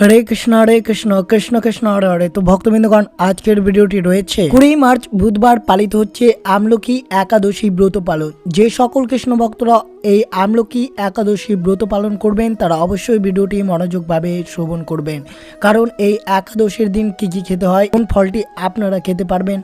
হরে কৃষ্ণ হরে কৃষ্ণ কৃষ্ণ কৃষ্ণ, হরে হরে। তো ভক্তবৃন্দগণ, আজকের ভিডিওটি রয়েছে। কুড়ি মার্চ বুধবার পালিত হচ্ছে আমলকি একাদশী ব্রত পালন। যে সকল কৃষ্ণ ভক্তরা এই আমলকি একাদশী ব্রত পালন করবেন, তারা অবশ্যই ভিডিওটি মনোযোগভাবে শ্রবণ করবেন। কারণ এই একাদশীর দিন কি কি খেতে হয়, কোন ফলটি আপনারা খেতে পারবেন,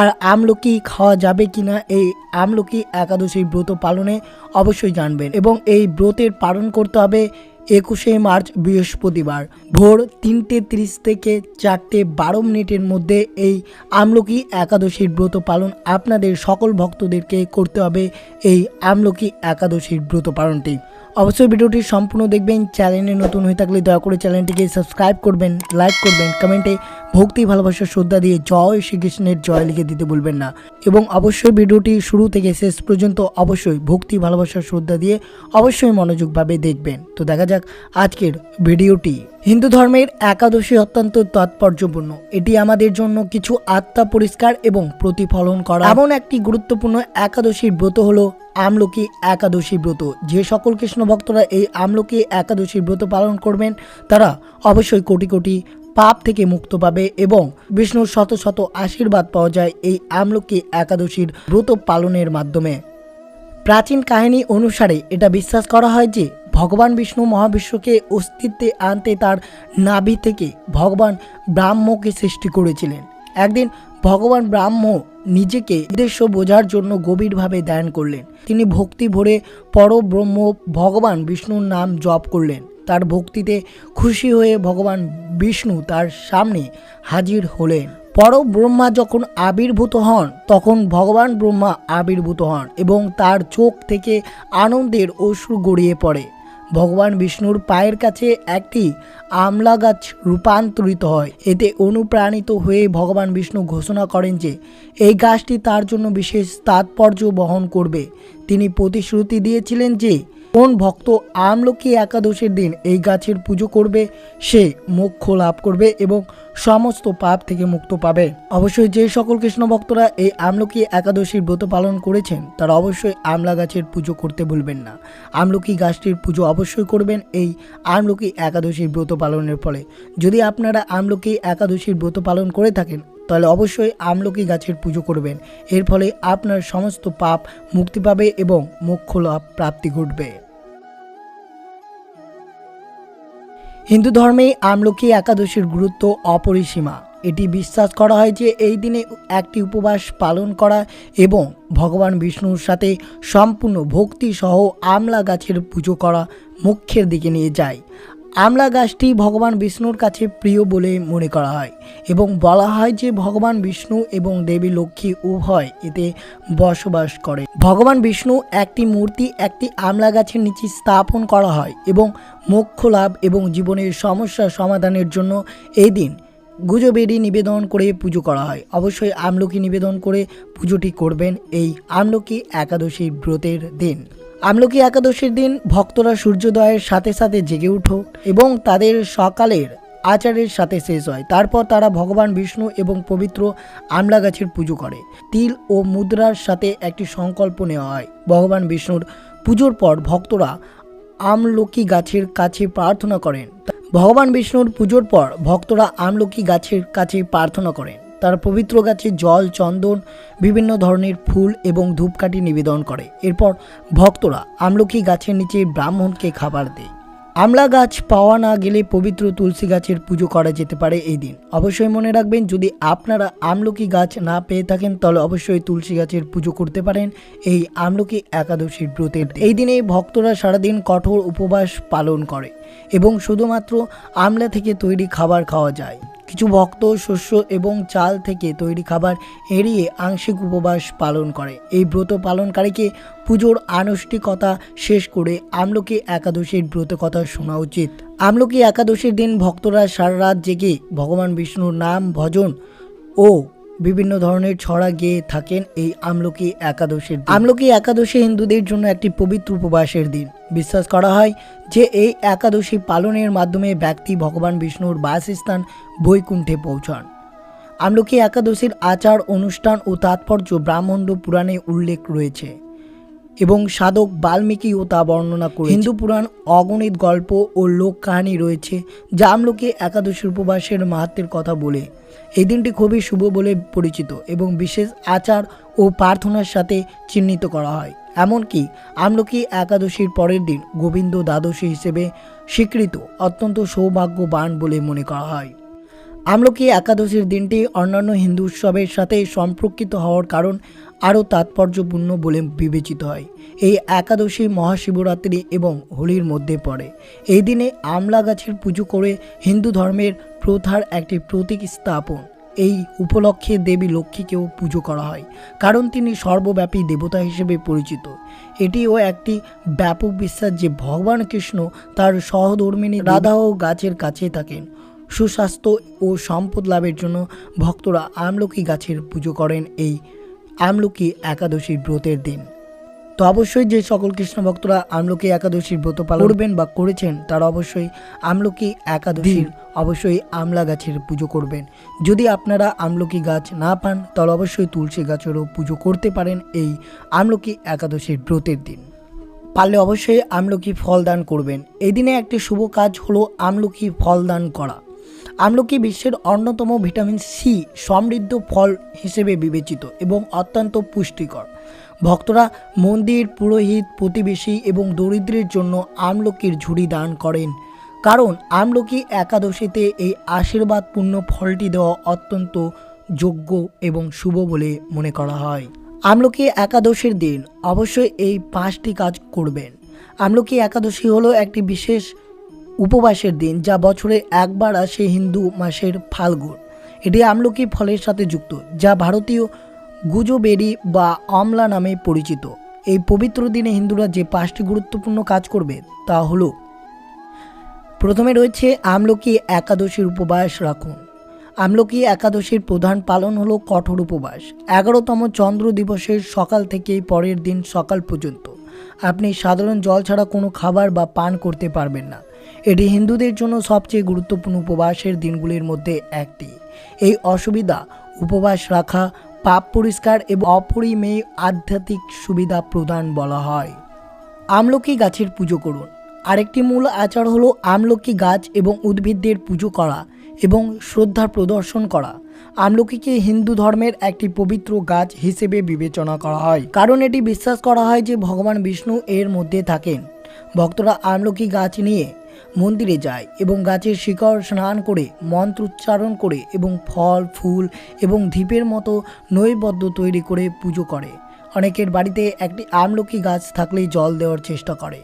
আর আমলকি খাওয়া যাবে কিনা, এই আমলকি একাদশী ব্রত পালনে অবশ্যই জানবেন। এবং এই ব্রতের পালন করতে হবে একুশে মার্চ বৃহস্পতিবার ভোর তিনটে তিরিশ থেকে চারটে বারো মিনিটের মধ্যে এই আমলকি একাদশীর ব্রত পালন আপনাদের সকল ভক্তদেরকে করতে হবে এই আমলকি একাদশীর ব্রত পালনটি। অবশ্যই ভিডিওটি সম্পূর্ণ দেখবেন, চ্যানেলে নতুন হয়ে থাকলে দয়া করে চ্যানেলটিকে সাবস্ক্রাইব করবেন, লাইক করবেন, কমেন্টে ভক্তি, ভালোবাসা, শ্রদ্ধা দিয়ে জয় শ্রীকৃষ্ণের জয় লিখে দিতে ভুলবেন না। এবং অবশ্যই ভিডিওটি শুরু থেকে শেষ পর্যন্ত অবশ্যই ভক্তি, ভালোবাসা, শ্রদ্ধা দিয়ে অবশ্যই মনোযোগভাবে দেখবেন। তো দেখা যাক আজকের ভিডিওটি। হিন্দু ধর্মের একাদশী অত্যন্ত তাৎপর্যপূর্ণ। এটি আমাদের জন্য কিছু আত্মা পরিষ্কার এবং প্রতিফলন করা। এমন একটি গুরুত্বপূর্ণ একাদশীর ব্রত হলো আমলকি একাদশী ব্রত। যে সকল কৃষ্ণ ভক্তরা এই আমলকি একাদশী ব্রত পালন করবেন, তারা অবশ্যই কোটি কোটি পাপ থেকে মুক্ত পাবে এবং বিষ্ণুর শত শত আশীর্বাদ পাওয়া যায় এই আমলকি একাদশীর ব্রত পালনের মাধ্যমে। প্রাচীন কাহিনী অনুসারে এটা বিশ্বাস করা হয় যে, ভগবান বিষ্ণু মহাবিশ্বকে অস্তিত্বে আনতে তার নাভি থেকে ভগবান ব্রাহ্মকে সৃষ্টি করেছিলেন। একদিন ভগবান ব্রাহ্ম নিজেকে উদ্দেশ্য বোঝার জন্য গভীরভাবে ধ্যান করলেন। তিনি ভক্তি ভরে পরব্রহ্ম ভগবান বিষ্ণুর নাম জপ করলেন। তার ভক্তিতে খুশি হয়ে ভগবান বিষ্ণু তার সামনে হাজির হলেন। পর ব্রহ্মা যখন আবির্ভূত হন, তখন ভগবান ব্রহ্মা আবির্ভূত হন এবং তার চোখ থেকে আনন্দের অশ্রু গড়িয়ে পড়ে। ভগবান বিষ্ণুর পায়ের কাছে একটি আমলা গাছ রূপান্তরিত হয়। এতে অনুপ্রাণিত হয়ে ভগবান বিষ্ণু ঘোষণা করেন যে, এই গাছটি তার জন্য বিশেষ তাৎপর্য বহন করবে। তিনি প্রতিশ্রুতি দিয়েছিলেন যে কোন ভক্ত আমলকি একাদশীর দিন এই গাছের পুজো করবে, সে মোক্ষ লাভ করবে এবং সমস্ত পাপ থেকে মুক্ত পাবে। অবশ্যই যে সকল কৃষ্ণ ভক্তরা এই আমলকি একাদশীর ব্রত পালন করেছেন, তারা অবশ্যই আমলা গাছের পুজো করতে ভুলবেন না। আমলকি গাছটির পুজো অবশ্যই করবেন এই আমলকি একাদশীর ব্রত পালনের ফলে। যদি আপনারা আমলকি একাদশীর ব্রত পালন করে থাকেন, তাহলে অবশ্যই আমলকি গাছের পুজো করবেন। এর ফলে আপনার সমস্ত পাপ মুক্তি পাবে এবং মোক্ষ লাভ প্রাপ্তি ঘটবে। হিন্দু ধর্মে আমলকি একাদশীর গুরুত্ব অপরিসীমা। এটি বিশ্বাস করা হয় যে এই দিনে একটি উপবাস পালন করা এবং ভগবান বিষ্ণুর সাথে সম্পূর্ণ ভক্তি সহ আমলা গাছের পুজো করা মুখ্যের দিকে নিয়ে যায়। আমলা গাছটি ভগবান বিষ্ণুর কাছে প্রিয় বলে মনে করা হয় এবং বলা হয় যে ভগবান বিষ্ণু এবং দেবী লক্ষ্মী উভয় এতে বসবাস করে। ভগবান বিষ্ণু একটি মূর্তি, একটি আমলা গাছের নিচে স্থাপন করা হয় এবং মোক্ষ লাভ এবং জীবনের সমস্যা সমাধানের জন্য এই দিন গুজবেরি নিবেদন করে পুজো করা হয়। অবশ্যই আমলকি নিবেদন করে পুজোটি করবেন এই আমলকি একাদশীর ব্রতের দিন। আমলকি একাদশীর দিন ভক্তরা সূর্যোদয়ের সাথে সাথে জেগে উঠো এবং তাদের সকালের আচারের সাথে শেষ হয়। তারপর তারা ভগবান বিষ্ণু এবং পবিত্র আমলা গাছের পুজো করে। তিল ও মুদ্রার সাথে একটি সংকল্প নেওয়া হয়। ভগবান বিষ্ণুর পুজোর পর ভক্তরা আমলকি গাছের কাছে প্রার্থনা করেন। ভগবান বিষ্ণুর পুজোর পর ভক্তরা আমলকি গাছের কাছে প্রার্থনা করেন। তার পবিত্র গাছে জল, চন্দন, বিভিন্ন ধরনের ফুল এবং ধূপকাঠি নিবেদন করে। এরপর ভক্তরা আমলকি গাছের নিচে ব্রাহ্মণকে খাবার দেয়। আমলা গাছ পাওয়া না গেলে পবিত্র তুলসী গাছের পুজো করা যেতে পারে এই দিন। অবশ্যই মনে রাখবেন, যদি আপনারা আমলকি গাছ না পেয়ে থাকেন, তাহলে অবশ্যই তুলসী গাছের পুজো করতে পারেন এই আমলকি একাদশীর ব্রতের এই দিনে ভক্তরা সারাদিন কঠোর উপবাস পালন করে এবং শুধুমাত্র আমলা থেকে তৈরি খাবার খাওয়া যায়। কিছু ভক্ত, শস্য এবং চাল থেকে তৈরি খাবার এড়িয়ে আংশিক উপবাস পালন করে। এই ব্রত পালনকারীকে পুজোর আনুষ্ঠিকতা শেষ করে আমলকি একাদশীর ব্রত কথা শোনা উচিত। আমলকি একাদশীর দিন ভক্তরা সারা রাত জেগে ভগবান বিষ্ণুর নাম ভজন ও বিভিন্ন ধরনের ছড়া গেয়ে থাকেন এই আমলকি একাদশীর আমলকি একাদশী হিন্দুদের জন্য একটি পবিত্র উপবাসের দিন। বিশ্বাস করা হয় যে এই একাদশী পালনের মাধ্যমে ব্যক্তি ভগবান বিষ্ণুর বাসস্থান বৈকুণ্ঠে পৌঁছান। আমলকি একাদশীর আচার, অনুষ্ঠান ও তাৎপর্য ব্রাহ্মণ্ড পুরাণে উল্লেখ রয়েছে এবং সাধক বাল্মীকিও তা বর্ণনা করে হিন্দু পুরাণ, অগণিত গল্প ও লোক কাহিনী রয়েছে যা আমলকি একাদশী উপবাসের মাহাত্মের কথা বলে। এই দিনটি খুবই শুভ বলে পরিচিত এবং বিশেষ আচার ও প্রার্থনার সাথে চিহ্নিত করা হয়। এমনকি আমলকি একাদশীর পরের দিন গোবিন্দ দ্বাদশী হিসেবে স্বীকৃত অত্যন্ত সৌভাগ্যবান বলে মনে করা হয়। আমলকি একাদশীর দিনটি অন্যান্য হিন্দু উৎসবের সাথে সম্পর্কিত হওয়ার কারণ আরও তাৎপর্যপূর্ণ বলে বিবেচিত হয়। এই একাদশী মহাশিবরাত্রি এবং হোলির মধ্যে পড়ে। এই দিনে আমলা গাছের পুজো করে হিন্দু ধর্মের প্রথার একটি প্রতীক স্থাপন এই উপলক্ষে দেবী লক্ষ্মীকেও পুজো করা হয়, কারণ তিনি সর্বব্যাপী দেবতা হিসেবে পরিচিত। এটিও একটি ব্যাপক বিশ্বাস যে ভগবান কৃষ্ণ তার সহধর্মিনী রাধা ও গাছের কাছে থাকেন। সুস্বাস্থ্য ও সম্পদ লাভের জন্য ভক্তরা আমলকি গাছের পুজো করেন এই আমলকি একাদশীর ব্রতের দিন। তো অবশ্যই যে সকল কৃষ্ণ ভক্তরা আমলকি একাদশীর ব্রত পালন করবেন বা করেছেন, তারা অবশ্যই আমলকি একাদশীর অবশ্যই আমলা গাছের পুজো করবেন। যদি আপনারা আমলকি গাছ না পান, তাহলে অবশ্যই তুলসী গাছেরও পুজো করতে পারেন এই আমলকি একাদশীর ব্রতের দিন। পারলে অবশ্যই আমলকি ফল দান করবেন। এই দিনে একটি শুভ কাজ হলো আমলকি ফল দান করা। আমলকি বিশ্বের অন্যতম ভিটামিন সি সমৃদ্ধ ফল হিসেবে বিবেচিত এবং অত্যন্ত পুষ্টিকর। ভক্তরা মন্দির, পুরোহিত, প্রতিবেশী এবং দরিদ্রের জন্য আমলকির ঝুড়ি দান করেন। কারণ আমলকি একাদশীতে এই আশীর্বাদপূর্ণ ফলটি দেওয়া অত্যন্ত যোগ্য এবং শুভ বলে মনে করা হয়। আমলকি একাদশীর দিন অবশ্যই এই পাঁচটি কাজ করবেন। আমলকি একাদশী হলো একটি বিশেষ উপবাসের দিন যা বছরে একবার আসে হিন্দু মাসের ফাল্গুন। এটি আমলকি ফলের সাথে যুক্ত, যা ভারতীয় গুজোবেরি বা আমলা নামে পরিচিত। এই পবিত্র দিনে হিন্দুরা যে পাঁচটি গুরুত্বপূর্ণ কাজ করবে তা হলো, প্রথমে রয়েছে আমলকি একাদশীর উপবাস রাখুন। আমলকি একাদশীর প্রধান পালন হলো কঠোর উপবাস। এগারোতম চন্দ্র দিবসের সকাল থেকে পরের দিন সকাল পর্যন্ত। আপনি সাধারণ জল ছাড়া কোনো খাবার বা পান করতে পারবেন না। এটি হিন্দুদের জন্য সবচেয়ে গুরুত্বপূর্ণ উপবাসের দিনগুলির মধ্যে একটি। এই অসুবিধা, উপবাস রাখা পাপ পরিষ্কার এবং অপরিমেয় আধ্যাত্মিক সুবিধা প্রদান বলা হয়। আমলকি গাছের পুজো করুন। আরেকটি মূল আচার হলো আমলকি গাছ এবং উদ্ভিদদের পুজো করা এবং শ্রদ্ধা প্রদর্শন করা। আমলকিকে হিন্দু ধর্মের একটি পবিত্র গাছ হিসেবে বিবেচনা করা হয়। কারণ এটি বিশ্বাস করা হয় যে ভগবান বিষ্ণু এর মধ্যে থাকেন। ভক্তরা আমলকি গাছ নিয়ে মন্দিরে যায় এবং গাছের শিকড় স্নান করে, মন্ত্রোচ্চারণ করে এবং ফল, ফুল এবং দ্বীপের মতো নৈবদ্য তৈরি করে পুজো করে। অনেকের বাড়িতে একটি আমলকি গাছ থাকলেই জল দেওয়ার চেষ্টা করে।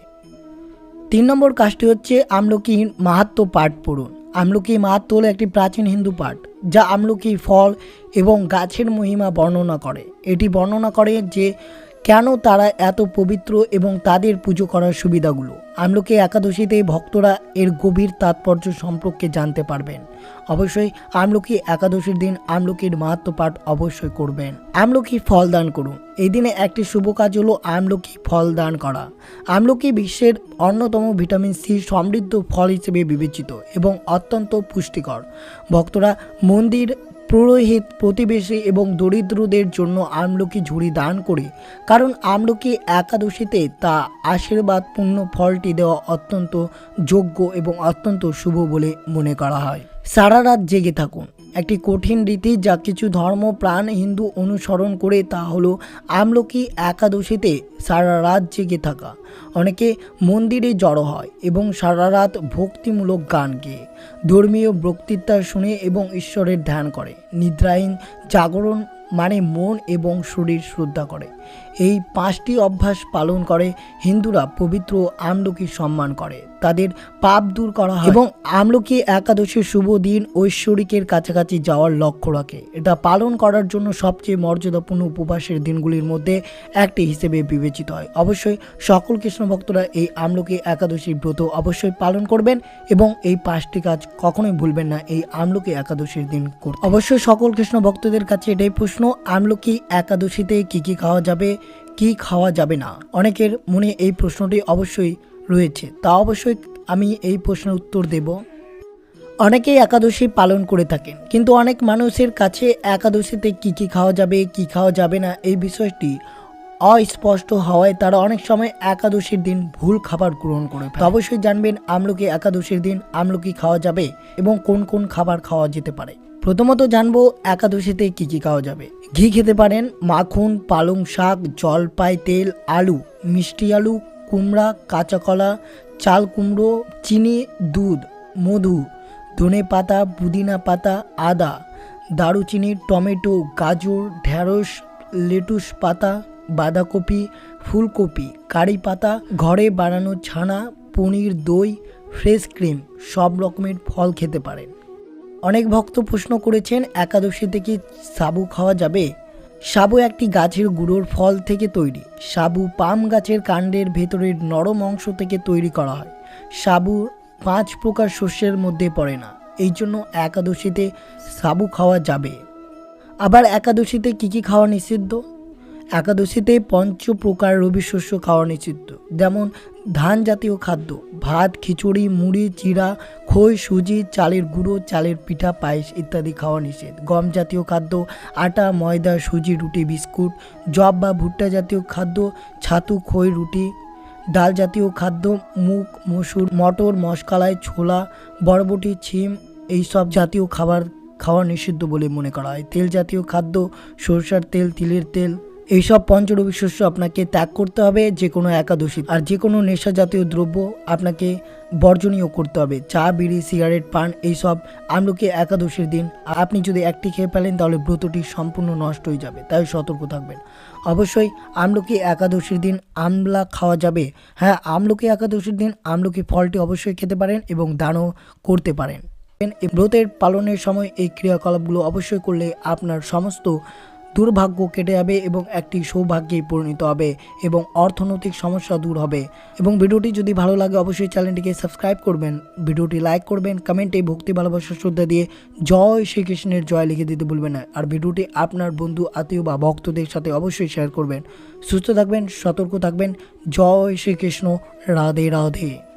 তিন নম্বর কাজটি হচ্ছে আমলকি মাহাত্ম পাঠ পড়ুন। আমলকি মাহাত্ম হলো একটি প্রাচীন হিন্দু পাঠ, যা আমলকি ফল এবং গাছের মহিমা বর্ণনা করে। এটি বর্ণনা করে যে কেন তারা এত পবিত্র এবং তাদের পুজো করার সুবিধাগুলো? আমলকি একাদশীতে ভক্তরা এর গভীর তাৎপর্য সম্পর্কে জানতে পারবেন। অবশ্যই আমলকি একাদশীর দিন আমলকির মাহাত্ম পাঠ অবশ্যই করবেন। আমলকি ফল দান করুন। এই দিনে একটি শুভ কাজ হলো আমলকি ফল দান করা। আমলকি বিশ্বের অন্যতম ভিটামিন সি সমৃদ্ধ ফল হিসেবে বিবেচিত এবং অত্যন্ত পুষ্টিকর। ভক্তরা মন্দির পুরোহিত, প্রতিবেশী এবং দরিদ্রদের জন্য আমলকি ঝুড়ি দান করে, কারণ আমলকি একাদশীতে তা আশীর্বাদপূর্ণ ফলটি দেওয়া অত্যন্ত যোগ্য এবং অত্যন্ত শুভ বলে মনে করা হয়। সারা রাত জেগে থাকুন। একটি কঠিন রীতি যা কিছু ধর্ম, প্রাণ, হিন্দু অনুসরণ করে তা হলো আমলকি একাদশীতে সারা রাত জেগে থাকা। অনেকে মন্দিরে জড়ো হয় এবং সারা রাত ভক্তিমূলক গান গেয়ে, ধর্মীয় বক্তৃতা শুনে এবং ঈশ্বরের ধ্যান করে। নিদ্রাহীন জাগরণ মানে মন এবং শরীর শ্রদ্ধা করে। এই পাঁচটি অভ্যাস পালন করে হিন্দুরা পবিত্র আমলকি সম্মান করে। তাদের পাপ দূর করা হয় এবং আমলকি একাদশীর শুভ দিন ঐশ্বরিকের কাছাকাছি যাওয়ার লক্ষ্য রাখে। এটা পালন করার জন্য সবচেয়ে মর্যাদাপূর্ণ উপবাসের দিনগুলির মধ্যে একটি হিসেবে বিবেচিত হয়। অবশ্যই সকল কৃষ্ণ ভক্তরা এই আমলকি একাদশীর ব্রত অবশ্যই পালন করবেন এবং এই পাঁচটি কাজ কখনোই ভুলবেন না, এই আমলকি একাদশীর দিন করতে। অবশ্যই সকল কৃষ্ণ ভক্তদের কাছে এটাই প্রশ্ন, আমলকি একাদশীতে কি কি খাওয়া যাবে? কি খাওয়া যাবে না? অনেকের মনে এই প্রশ্নটি অবশ্যই রয়েছে। তা অবশ্যই আমি এই প্রশ্নের উত্তর দেব। অনেকেই একাদশী পালন করে থাকেন, কিন্তু অনেক মানুষের কাছে একাদশীতে কি কি খাওয়া যাবে, কি খাওয়া যাবে না, এই বিষয়টি অস্পষ্ট হওয়ায় তারা অনেক সময় একাদশীর দিন ভুল খাবার গ্রহণ করে তো অবশ্যই জানবেন আমলকি একাদশীর দিন আমলকি খাওয়া যাবে এবং কোন কোন খাবার খাওয়া যেতে পারে। প্রথমত জানব একাদশীতে কি কি খাওয়া যাবে। ঘি খেতে পারেন, মাখন, পালং শাক, জলপাই, তেল, আলু, মিষ্টি আলু, কুমড়া, কাঁচা কলা, চাল কুমড়ো, চিনি, দুধ, মধু, ধনে পাতা, পুদিনা পাতা, আদা, দারুচিনি, টমেটো, গাজর ঢ্যাঁড়স লেটুস পাতা, বাঁধাকপি, ফুলকপি, কারি পাতা, ঘরে বানানো ছানা, পনির দই, ফ্রেশ ক্রিম, সব রকমের ফল খেতে পারেন। অনেক ভক্ত প্রশ্ন করেছেন একাদশীতে কি সাবু খাওয়া যাবে? সাবু একটি গাছের গুঁড়োর ফল থেকে তৈরি। সাবু পাম গাছের কাণ্ডের ভেতরের নরম অংশ থেকে তৈরি করা হয়। সাবু পাঁচ প্রকার শস্যের মধ্যে পড়ে না। এই জন্য একাদশীতে সাবু খাওয়া যাবে। আবার একাদশীতে কি কি খাওয়া নিষিদ্ধ? একাদশীতে পঞ্চ প্রকার রবি শস্য খাওয়া নিষিদ্ধ। যেমন ধান জাতীয় খাদ্য, ভাত, খিচুড়ি, মুড়ি, চিড়া, খই, সুজি, চালের গুঁড়ো, চালের পিঠা, পায়েস ইত্যাদি খাওয়া নিষেধ। গম জাতীয় খাদ্য, আটা, ময়দা, সুজি, রুটি, বিস্কুট জব বা ভুট্টা জাতীয় খাদ্য, ছাতু, খই, রুটি, ডাল জাতীয় খাদ্য, মুগ, মসুর, মটর, মশকালাই, ছোলা, বরবটি, ছিম, এইসব জাতীয় খাবার খাওয়া নিষিদ্ধ বলে মনে করা হয়। তেল জাতীয় খাদ্য, সরষার তেল, তিলের তেল এইসব পঞ্চরবি শস্য আপনাকে ত্যাগ করতে হবে যে কোনো একাদশী। আর যে কোনো নেশা জাতীয় দ্রব্য আপনাকে বর্জনীয় করতে হবে। চা, বিড়ি, সিগারেট, পান, এইসব আমলকি একাদশীর দিন আপনি যদি একটি খেয়ে ফেলেন, তাহলে ব্রতটি সম্পূর্ণ নষ্ট হয়ে যাবে। তাই সতর্ক থাকবেন। অবশ্যই আমলকি একাদশীর দিন আমলা খাওয়া যাবে। হ্যাঁ আমলকি একাদশীর দিন আমলকি ফলটি অবশ্যই খেতে পারেন এবং দানও করতে পারেন। ব্রতের পালনের সময় এই ক্রিয়াকলাপগুলো অবশ্যই করলে আপনার সমস্ত দুর্ভাগ্য কেটে যাবে এবং একটি সৌভাগ্যে পরিণত হবে এবং অর্থনৈতিক সমস্যা দূর হবে। এবং ভিডিওটি যদি ভালো লাগে, অবশ্যই চ্যানেলটিকে সাবস্ক্রাইব করবেন। ভিডিওটি লাইক করবেন, কমেন্টে ভক্তি, ভালোবাসা, শ্রদ্ধা দিয়ে জয় শ্রীকৃষ্ণের জয় লিখে দিতে ভুলবেন না। আর ভিডিওটি আপনার বন্ধু, আত্মীয় বা ভক্তদের সাথে অবশ্যই শেয়ার করবেন। সুস্থ থাকবেন, সতর্ক থাকবেন। জয় শ্রীকৃষ্ণ, রাধে রাধে।